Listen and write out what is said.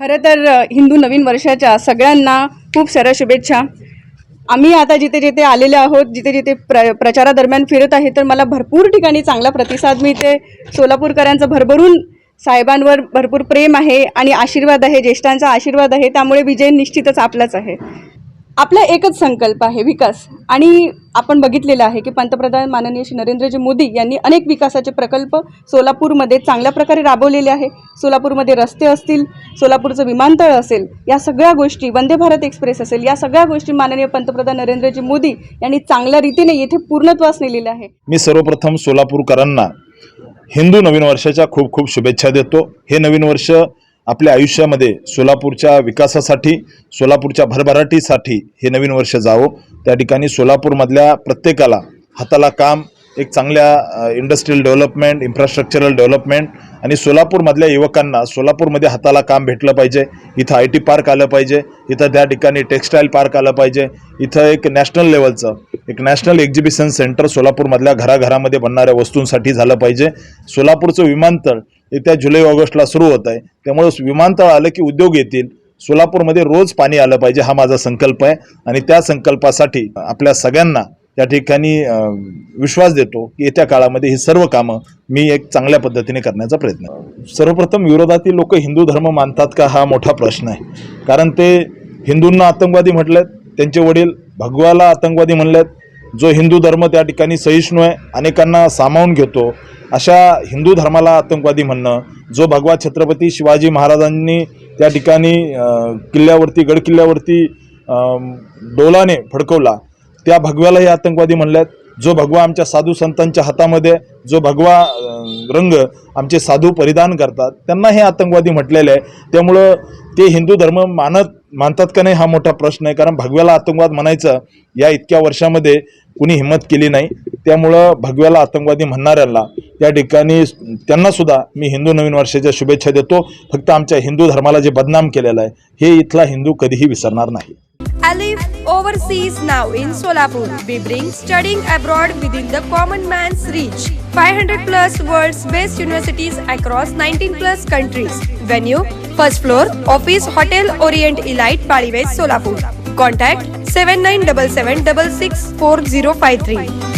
खरं तर हिंदू नवीन वर्षाच्या सगळ्यांना खूप साऱ्या शुभेच्छा. आम्ही आता जिथे जिथे आलेले आहोत जिथे जिथे प्र प्रचारादरम्यान फिरत आहे तर मला भरपूर ठिकाणी चांगला प्रतिसाद मिळते सोलापूरकरांचं भरभरून साहेबांवर भरपूर प्रेम आहे आणि आशीर्वाद आहे ज्येष्ठांचा आशीर्वाद आहे त्यामुळे विजय निश्चितच आपलाच आहे. आपला एकच संकल्प आहे विकास. आणि आपण बघितलेलं आहे की पंतप्रधान माननीय श्री नरेंद्रजी मोदी यांनी अनेक विकासाचे प्रकल्प सोलापूरमध्ये चांगल्या प्रकारे राबवलेले आहे. सोलापूरमध्ये रस्ते असतील सोलापूरचं विमानतळ असेल या सगळ्या गोष्टी वंदे भारत एक्सप्रेस असेल या सगळ्या गोष्टी माननीय पंतप्रधान नरेंद्रजी मोदी यांनी चांगल्या रीतीने येथे पूर्णत्वास नेलेले आहे. मी सर्वप्रथम सोलापूरकरांना हिंदू नवीन वर्षाच्या खूप खूप शुभेच्छा देतो. हे नवीन वर्ष आपल्या आयुष्यामध्ये सोलापूरच्या विकासासाठी सोलापूरच्या भरभराटीसाठी हे नवीन वर्ष जावं. त्या ठिकाणी सोलापूरमधल्या प्रत्येकाला हाताला काम एक चांगल्या इंडस्ट्रियल डेव्हलपमेंट इन्फ्रास्ट्रक्चरल डेव्हलपमेंट आणि सोलापूरमधल्या युवकांना सोलापूरमध्ये हाताला काम भेटलं पाहिजे. इथं आय टी पार्क आलं पाहिजे. इथं त्या ठिकाणी टेक्स्टाईल पार्क आलं पाहिजे. इथं एक नॅशनल लेवलचं एक नॅशनल एक्झिबिशन सेंटर सोलापूरमधल्या घराघरामध्ये बनणाऱ्या वस्तूंसाठी झालं पाहिजे. सोलापूरचं विमानतळ येत्या जुलै ऑगस्टला सुरू होत आहे. त्यामुळं विमानतळ आलं की उद्योग येतील. सोलापूरमध्ये रोज पाणी आलं पाहिजे हा माझा संकल्प आहे. आणि त्या संकल्पासाठी आपल्या सगळ्यांना त्या ठिकाणी विश्वास देतो की येत्या काळामध्ये ही सर्व कामं मी एक चांगल्या पद्धतीने करण्याचा प्रयत्न सर्वप्रथम विरोधातील लोक हिंदू धर्म मानतात का हा मोठा प्रश्न आहे. कारण ते हिंदूंना आतंकवादी म्हटलेत त्यांचे वडील भगवाला आतंकवादी म्हणलेत जो हिंदू धर्म त्या ठिकाणी सहिष्णू आहे अनेकांना सामावून घेतो अशा हिंदू धर्माला आतंकवादी म्हणणं जो भगवा छत्रपती शिवाजी महाराजांनी त्या ठिकाणी किल्ल्यावरती गडकिल्ल्यावरती डोलाने फडकवला त्या भगव्यालाही आतंकवादी म्हणल्यात. जो भगवा आमच्या साधू संतांच्या हातामध्ये जो भगवा रंग आमचे साधू परिधान करतात त्यांना हे आतंकवादी म्हटलेले आहे. त्यामुळं ते हिंदू धर्म मानत मानतात का नाही हा मोठा प्रश्न आहे. कारण भगव्याला आतंकवाद म्हणायचं या इतक्या वर्षामध्ये कुणी हिंमत केली नाही. त्यामुळं भगव्याला आतंकवादी म्हणणाऱ्यांना या ठिकाणी त्यांना सुद्धा मी हिंदू नवीन वर्षाच्या शुभेच्छा देतो. फक्त आमच्या हिंदू धर्माला जे बदनाम केलेलं आहे हे इथला हिंदू कधीही विसरणार नाही. Alif overseas now in Solapur. We bring studying abroad within the common man's reach. 500 plus world's best universities across 19 plus countries. Venue first floor office hotel Orient Elite Paliwez Solapur. Contact 7977664053.